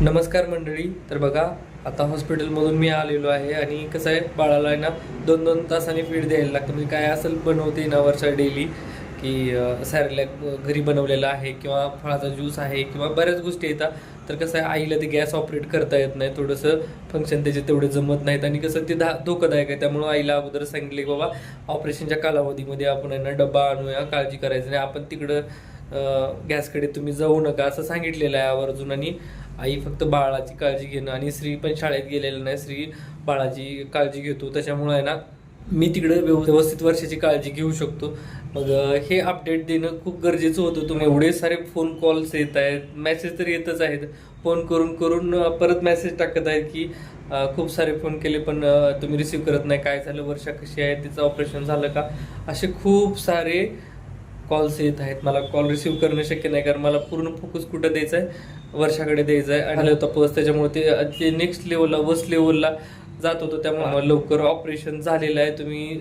नमस्कार मंडळी. तर बघा आता हॉस्पिटलमधून मी आलेलो आहे आणि कसं आहे बाळाला आहे ना दोन दोन तासांनी फीड द्यायला लागतं. म्हणजे काय असेल बनवते ना वर्षा डेली की सॅरलॅक घरी बनवलेलं आहे किंवा फळाचा ज्यूस आहे किंवा बऱ्याच गोष्टी येतात तर कसं आहे आईला ते गॅस ऑपरेट करता येत नाही. थोडंसं फंक्शन त्याचे तेवढे जमत नाहीत आणि कसं ते धा धोकादायक आहे. त्यामुळं आईला अगोदर सांगितले की बाबा ऑपरेशनच्या कालावधीमध्ये आपण आहे ना डबा आणूया काळजी करायची नाही. आपण तिकडं गॅसकडे तुम्ही जाऊ नका. असं सांगितलेलं आहे आवर्जून आणि आई फक्त बाळाची काळजी घेणं आणि स्त्री पण शाळेत गेलेलं नाही स्त्री बाळाची काळजी घेतो. त्याच्यामुळे आहे ना मी तिकडे व्यव- व्यवस्थित वर्षाची काळजी घेऊ शकतो. मग हे अपडेट देणं खूप गरजेचं होतं. तुम्ही एवढे सारे फोन कॉल्स येत आहेत मेसेज तर येतच आहेत. फोन करून करून परत मेसेज टाकत आहेत की खूप सारे फोन केले पण तुम्ही रिसीव करत नाही. काय झालं वर्षा कशी आहे तिचं ऑपरेशन झालं का? असे खूप सारे कॉल्स येत आहेत. मला कॉल रिसीव करणं शक्य नाही कारण मला पूर्ण फोकस कुठं द्यायचा आहे? वर्षाकडे द्यायचं आहे. आणि होता त्याच्यामुळे ते ते नेक्स्ट लेवलला वस लेवलला जात होतो. त्यामुळे लवकर ऑपरेशन झालेलं आहे. तुम्ही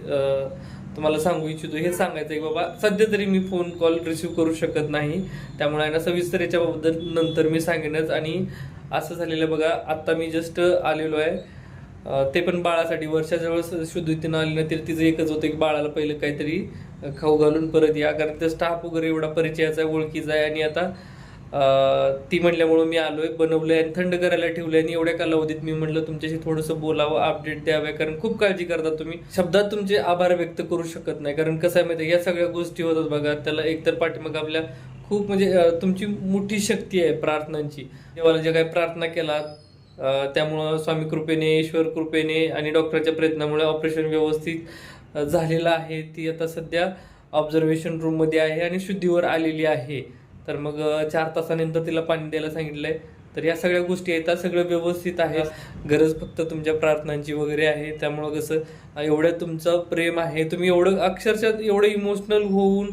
तुम्हाला सांगू इच्छितो. हे सांगायचं आहे की बाबा सध्या तरी मी फोन कॉल रिसिव्ह करू शकत नाही. त्यामुळे आहे ना सविस्तर याच्याबद्दल नंतर मी सांगेनच. आणि असं झालेलं आहे बघा आत्ता मी जस्ट आलेलो आहे. ते पण बाळासाठी वर्षाजवळ शुद्धीतीनं आली नाही तर तिचं एकच होतं की बाळाला पहिलं काहीतरी खाऊ घालून परत या. कारण त्या स्टाफ वगैरे एवढा परिचयाचा आहे ओळखीचा आहे. आणि आता ती म्हणल्यामुळं मी आलो आहे बनवलं आहे आणि थंड करायला ठेवलंय आणि एवढ्या कालावधीत मी म्हटलं तुमच्याशी थोडंसं बोलावं अपडेट द्यावं कारण खूप काळजी करता तुम्ही. शब्दात तुमचे आभार व्यक्त करू शकत नाही कारण कसं आहे माहिती या सगळ्या गोष्टी होतात बघा त्याला एकतर पाठीमाग आपल्या खूप म्हणजे तुमची मोठी शक्ती आहे प्रार्थनांची. देवाला जे काही प्रार्थना केलात त्यामुळं स्वामी कृपेने ईश्वर कृपेने आणि डॉक्टरच्या प्रयत्नामुळे ऑपरेशन व्यवस्थित झालेलं आहे. ती आता सध्या ऑब्झर्वेशन रूममध्ये आहे आणि शुद्धीवर आलेली आहे. तर मग चार तासानंतर तिला पाणी द्यायला सांगितलंय. तर या सगळ्या गोष्टी येतात सगळं व्यवस्थित आहे. गरज फक्त तुमच्या प्रार्थनांची वगैरे आहे. त्यामुळं कसं एवढं तुमचं प्रेम आहे. तुम्ही एवढं अक्षरशः एवढं इमोशनल होऊन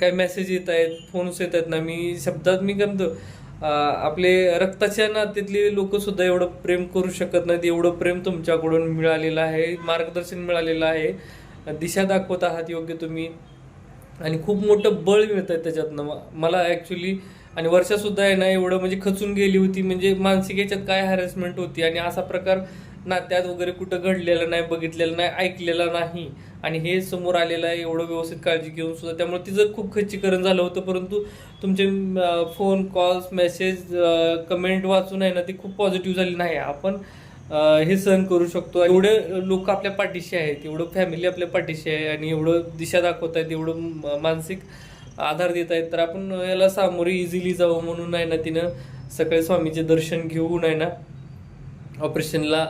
काय मेसेज येत आहेत फोन्स येत आहेत ना मी शब्दात मी करतो आपले रक्ताच्या नात्यातली लोक सुद्धा एवढं प्रेम करू शकत नाहीत. एवढं प्रेम तुमच्याकडून मिळालेलं आहे मार्गदर्शन मिळालेलं आहे. दिशा दाखवत आहात योग्य तुम्ही. आणि खूप मोठं बळ मिळत आहे त्याच्यातनं मला ॲक्च्युली आणि वर्षासुद्धा आहे ना एवढं म्हणजे खचून गेली होती. म्हणजे मानसिक याच्यात काय हॅरेसमेंट होती? आणि असा प्रकार नात्यात वगैरे कुठं घडलेला नाही बघितलेलं नाही ऐकलेला नाही. आणि हे समोर आलेलं आहे एवढं व्यवस्थित काळजी घेऊन सुद्धा. त्यामुळे तिचं खूप खच्चीकरण झालं होतं. परंतु तुमचे फोन कॉल्स मेसेज कमेंट वाचून आहे ना ती खूप पॉझिटिव्ह झाली. नाही आपण हे सहन करू शकतो. एवढे लोक आपल्या पाठीशी आहेत एवढं फॅमिली आपल्या पाठीशी आहे आणि एवढं दिशा दाखवत आहेत एवढं मानसिक आधार देत आहेत. तर आपण याला सामोरे इझिली जावं म्हणून आहे ना तिनं सकाळी स्वामीचे दर्शन घेऊन आहे ना ऑपरेशनला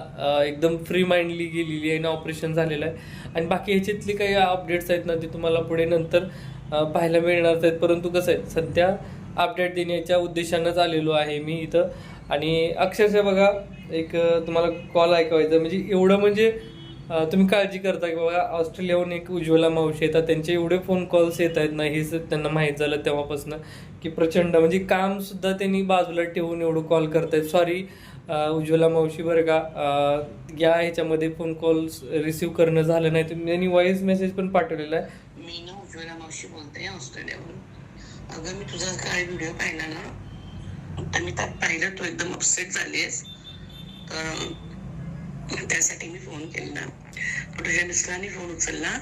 एकदम फ्री माइंडली गेलेली आहे ना ऑपरेशन झालेलं आहे. आणि बाकी ह्याच्यातले काही अपडेट्स आहेत ना ते तुम्हाला पुढे नंतर पाहायला मिळणार आहेत. परंतु कसं आहे सध्या अपडेट देण्याच्या उद्देशानंच आलेलो आहे मी इथं. आणि अक्षरशः बघा एक तुम्हाला कॉल ऐकवायचा. म्हणजे एवढं म्हणजे तुम्ही काळजी करता की बाबा ऑस्ट्रेलियाहून एक उज्ज्वला मावशी येतात. त्यांचे एवढे फोन कॉल्स येत आहेत ना हे त्यांना माहीत झालं तेव्हापासून की प्रचंड. म्हणजे कामसुद्धा त्यांनी बाजूला ठेवून एवढं कॉल करतायत सॉरी उज्ज्वला मावशी बरं का या ह्याच्यामध्ये फोन कॉल्स रिसीव्ह करणं झालं नाही. तुम्ही त्यांनी व्हॉइस मेसेज पण पाठवलेला आहे. मी ना उज्ज्वला मावशी बोलते ऑस्ट्रेलियावरून अगं मी तुझा काय व्हिडिओ पाहिला ना तर मी त्यात पाहिलं तू एकदम अपसेट झालीस त्यासाठी मी फोन केला तुझ्या मिस्टरांनी फोन उचलला.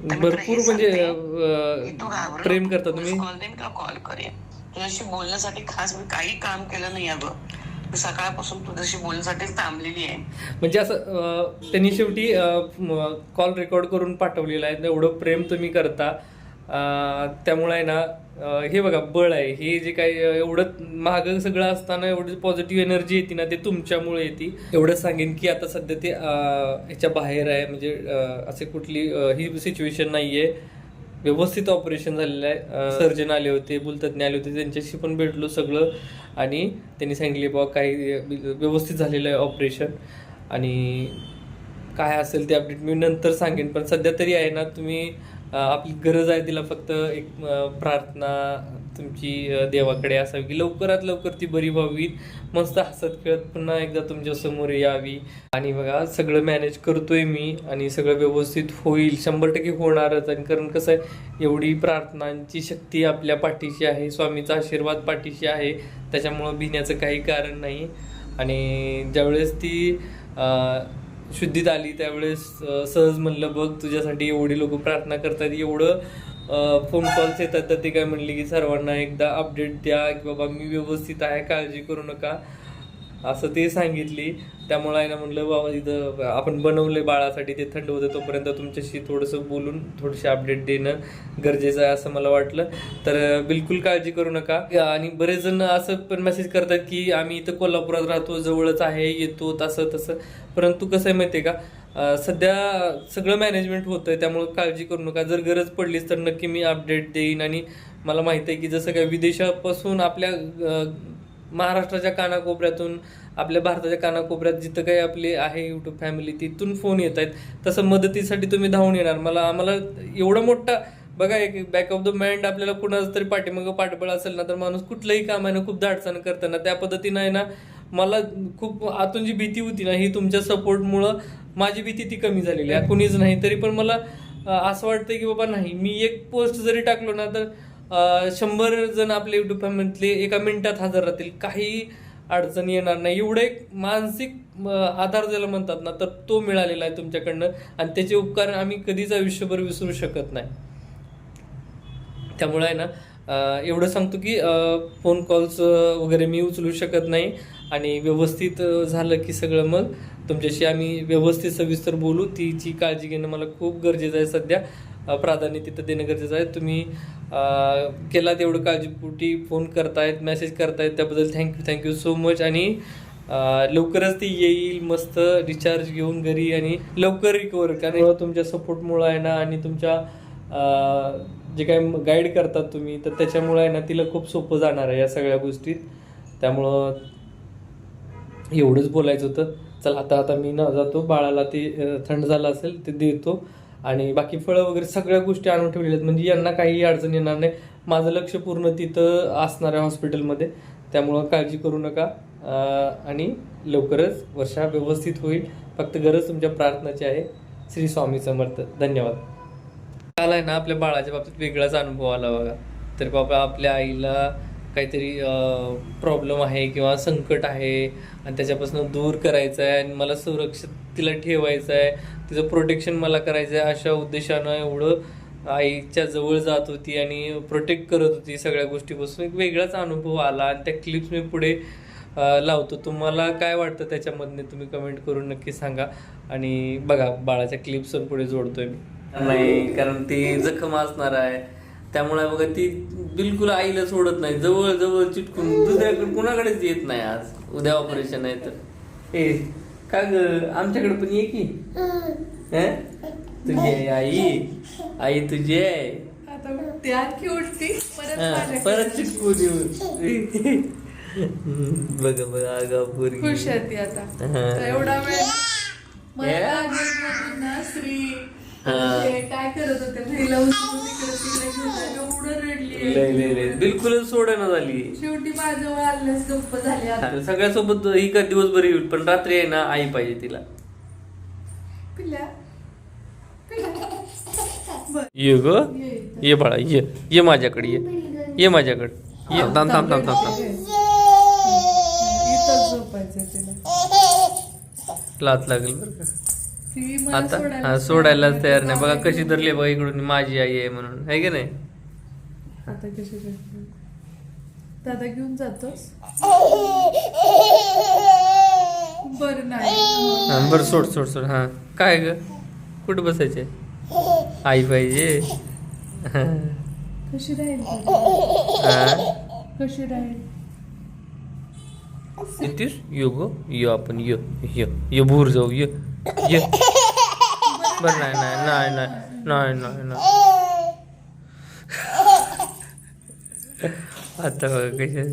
भरपूर म्हणजे की प्रेम. करता तुम्ही. call दे, मी तुला कॉल करेन. तुझ्याशी बोलण्यासाठी खास मी काही काम केलं नाही अगं. सकाळपासून तुझ्याशी बोलण्यासाठीच थांबलेली आहे. म्हणजे असं त्यांनी शेवटी कॉल रेकॉर्ड करून पाठवलेला आहे. एवढं प्रेम तुम्ही करता. त्यामुळे आहे ना हे बघा बळ आहे. हे जे काही एवढं महाग सगळं असताना एवढी पॉझिटिव्ह एनर्जी येते ना ते तुमच्यामुळे येते. एवढं सांगेन की आता सध्या ते ह्याच्या बाहेर आहे. म्हणजे असे कुठली ही सिच्युएशन नाही आहे व्यवस्थित ऑपरेशन झालेलं आहे. सर्जन आले होते भूलतज्ञ आले होते. त्यांच्याशी पण भेटलो सगळं. आणि त्यांनी सांगितले बाबा काही व्यवस्थित झालेलं आहे ऑपरेशन आणि काय असेल ते अपडेट मी नंतर सांगेन. पण सध्या तरी आहे ना तुम्ही आपली गरज आहे तिला फक्त एक प्रार्थना तुमची देवाकडे असावी की लवकरात लवकर ती बरी व्हावी. मस्त हसत खेळत पुन्हा एकदा तुमच्यासमोर यावी. आणि बघा सगळं मॅनेज करतोय मी आणि सगळं व्यवस्थित होईल. शंभर टक्के होणारच. आणि कारण कसं आहे एवढी प्रार्थनांची शक्ती आपल्या पाठीशी आहे. स्वामीचा आशीर्वाद पाठीशी आहे. त्याच्यामुळं भिण्याचं काही कारण नाही. आणि ज्यावेळेस ती शुद्धीत आली त्यावेळेस सहज म्हणलं बघ तुझ्यासाठी एवढी लोक प्रार्थना करतात एवढं फोन कॉल्स येतात. तर ते काय म्हणले की सर्वांना एकदा अपडेट द्या की बाबा मी व्यवस्थित आहे काळजी करू नका. असं ते सांगितली. त्यामुळे आहे ना म्हणलं बाबा इथं आपण बनवले बाळासाठी ते थंड होतं तोपर्यंत तुमच्याशी थोडंसं बोलून थोडीशी अपडेट देणं गरजेचं आहे असं मला वाटलं. तर बिलकुल काळजी करू नका. आणि बरेच जण असं पण मेसेज करतात की आम्ही इथं कोल्हापुरात राहतो जवळच आहे येतो तसं तसं. परंतु कसं आहे माहिती आहे का सध्या सगळं मॅनेजमेंट होतं आहे त्यामुळं काळजी करू नका. जर गरज पडलीच तर नक्की मी अपडेट देईन. आणि मला माहिती आहे की जसं काय विदेशापासून आपल्या महाराष्ट्राच्या कानाकोपऱ्यातून आपल्या भारताच्या कानाकोपऱ्यात जिथं काही आपली आहे युट्यूब फॅमिली तिथून फोन येत आहेत. तसं मदतीसाठी तुम्ही धावून येणार. मला आम्हाला एवढा मोठा बघा एक बॅक ऑफ द माइंड आपल्याला कुणाचं तरी पाठीमागं पाठबळ असेल ना तर माणूस कुठलंही काम आहे ना खूप धाडसानं करताना त्या पद्धतीनं आहे ना मला खूप आतून जी भीती होती ना ही तुमच्या सपोर्टमुळं माझी भीती ती कमी झालेली आहे. कुणीच नाही. तरी पण मला असं वाटतं की बाबा नाही मी एक पोस्ट जरी टाकलो ना तर शंभर जण आपले युट्यूब फॅमिलीतले एका मिनिटात हजर राहतील. काही अडचण येणार नाही. एवढं एक मानसिक आधार ज्याला म्हणतात ना तर तो मिळालेला आहे तुमच्याकडनं. आणि त्याचे उपकार आम्ही कधीच आयुष्यभर विसरू शकत नाही. त्यामुळे आहे ना एवढं सांगतो की फोन कॉल्स वगैरे मी उचलू शकत नाही. आणि व्यवस्थित झालं की सगळं मग. तुमच्याशी आम्ही व्यवस्थित सविस्तर बोलू. तिची काळजी घेणं मला खूप गरजेचं आहे सध्या. प्राधान्य तिथं देणं गरजेचं आहे. तुम्ही केला केलात एवढं काळजीपोटी फोन करतायत मेसेज करतायत त्याबद्दल थँक्यू थँक्यू सो मच आणि लवकरच ती येईल मस्त रिचार्ज घेऊन घरी आणि लवकर रिकवर कारण तुमच्या सपोर्टमुळं आहे ना आणि तुमच्या जे काय गाईड करतात तुम्ही तर त्याच्यामुळं आहे ना तिला खूप सोपं जाणार आहे या सगळ्या गोष्टीत. त्यामुळं एवढंच बोलायचं होतं. चल आता आता मी न जातो. बाळाला ते थंड झालं असेल ते देतो. आणि बाकी फळं वगैरे सगळ्या गोष्टी आणून ठेवलेल्या आहेत. म्हणजे यांना काही अडचण येणार नाही. माझं लक्ष पूर्ण तिथं असणार आहे हॉस्पिटलमध्ये. त्यामुळं काळजी करू नका. आणि लवकरच वर्षा व्यवस्थित होईल. फक्त गरज तुमच्या प्रार्थनाची आहे. श्री स्वामी समर्थ. धन्यवाद. काल आहे ना आपल्या बाळाच्या बाबतीत वेगळाच अनुभव आला बघा. तर बाबा आपल्या आईला काहीतरी प्रॉब्लेम आहे किंवा संकट आहे आणि त्याच्यापासून दूर करायचं आहे आणि मला सुरक्षित तिला ठेवायचं आहे तिचं प्रोटेक्शन मला करायचं आहे अशा उद्देशानं एवढं आईच्या जवळ जात होती आणि प्रोटेक्ट करत होती सगळ्या गोष्टीपासून. एक वेगळाच अनुभव आला आणि त्या क्लिप्स मी पुढे लावतो. तुम्हाला काय वाटतं त्याच्यामधने? तुम्ही कमेंट करून नक्की सांगा. आणि बघा बाळाच्या क्लिप्स पुढे जोडतोय मी. नाही कारण ती जखम असणार आहे. त्यामुळे बघा ती बिलकुल आईला सोडत नाही. जवळ जवळ चिटकून दुसऱ्याकडे कुणाकडेच येत नाही आज. उद्या ऑपरेशन आहे तर. ए का ग आमच्याकडे पण ये की हं? तुझी आहे आई आई तुझी आहे आता त्या की उठती परत हं, माझ्याकडे. परत चिटकून येऊ बघा बघा आगा पोरगी खुश आहे ती आता हं. तर एवढा वेळ मला Yeah. ना श्री बिलकुलच सोडणं झाली. शेवटी आता. सगळ्यासोबत ही का दिवसभर येईल पण रात्री आहे ना आई पाहिजे तिला. ये ग. ये बाळा ये. ये माझ्याकडे ये. ये माझ्याकडे. ये थांब थांब थांब थांब थांब लाच लागेल बरं का? आता सोडायला हा सोडायलाच तयार नाही. बघा कशी धरली बघा इकडून माझी आई आहे म्हणून. आहे की नाही? आता कशी करते? दादा घेऊन जातोस? बर नाही. बरं सोड सोड सोड. हा. काय ग? कुठं बसायचे आई पाहिजे. हा. कशी राहील हा. कशी राहील? येतीस यो गो यो आपण यो यो यो भूर जाऊ यो. ये। बरं नाही नाही नाही नाही नाही नाही नाही. आता बघ कशा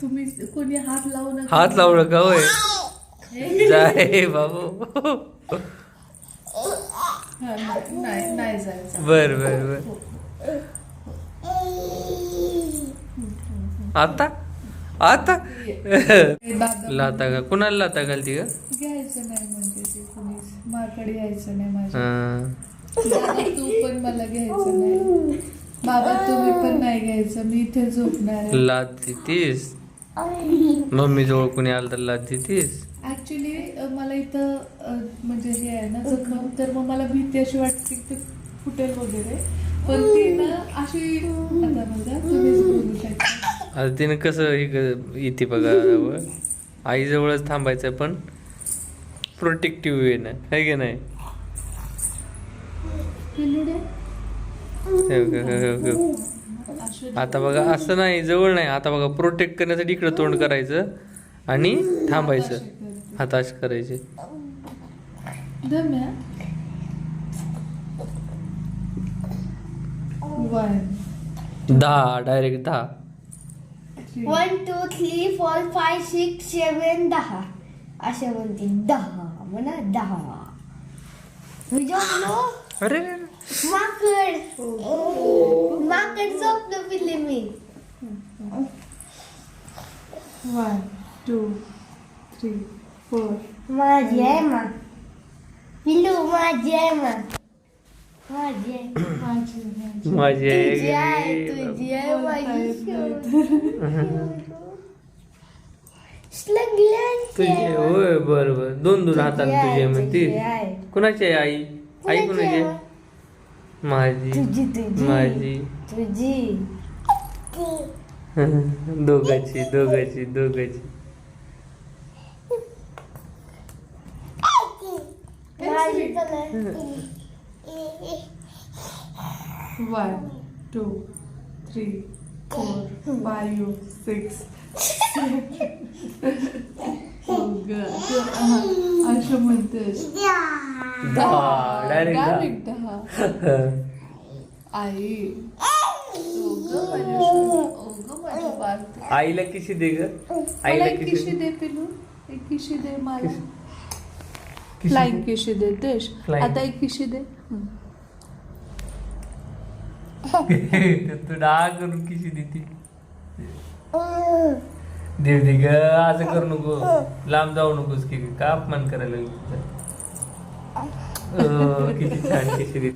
तुम्ही हात लावू नका. हात लावू नका होय. जाय बाबू. बर बर बर. आता? आता? लाता का कुणाला लाता घालती का घ्यायचं नाही म्हणजे ते कुणीच. माकडे नाही माझ्या. हा. दादा तू पण मला घ्यायचं नाही. बाबा तुम्ही पण नाही घ्यायचं. मी इथे झोपणार आहे. लात देतीस मम्मी जवळ कुणी आलं तर लात देतीस ऍक्च्युली मला इथं अ, म्हणजे हे आहे ना जखम. तर मग मला भीती अशी वाटते की ते फुटेल वगैरे. पण ती ना अशी आता बघा तुम्हीच बोलू शकता. आता तिने कसं हे इथे बघा जवळ. आईजवळच थांबायचं पण प्रोटेक्टिव्ह वे ना है की नाही आता बघा असं नाही जवळ नाही. आता बघा प्रोटेक्ट करण्यासाठी इकडं तोंड करायचं आणि थांबायचं. हाताश करायचे. दहा डायरेक्ट दहा. One two three four five six seven दहा. असे म्हणते दहा म्हणा दहा. झोपलो अरे. माकड. माकड झोपलो पिल्ले मी. वन टू थ्री फोर माझी आहे मा. पिल्लू माझी आहे मा. माझी आहे तुझी आहे तुझी होय बर बर दोन दोन हाताने तुझी म्हणती कुणाची आहे आई आई कुणाची आहे माझी माझी तुझी दोघाची दोघाची दोघाची माझी one two three four five six असं म्हणतेस. दहा डायरेक्ट दहा. आई. आईला किशी दे ग? आईला किशी दे? पिलू एक किशी दे मला. किशी फ्लाइंग किशी दे देश. आता एक किशी दे. तू डाळ करून किशी देते. दे दे ग असं करू नको. लांब जाऊ नकोस की का अपमान करायला किती छान किशी देते.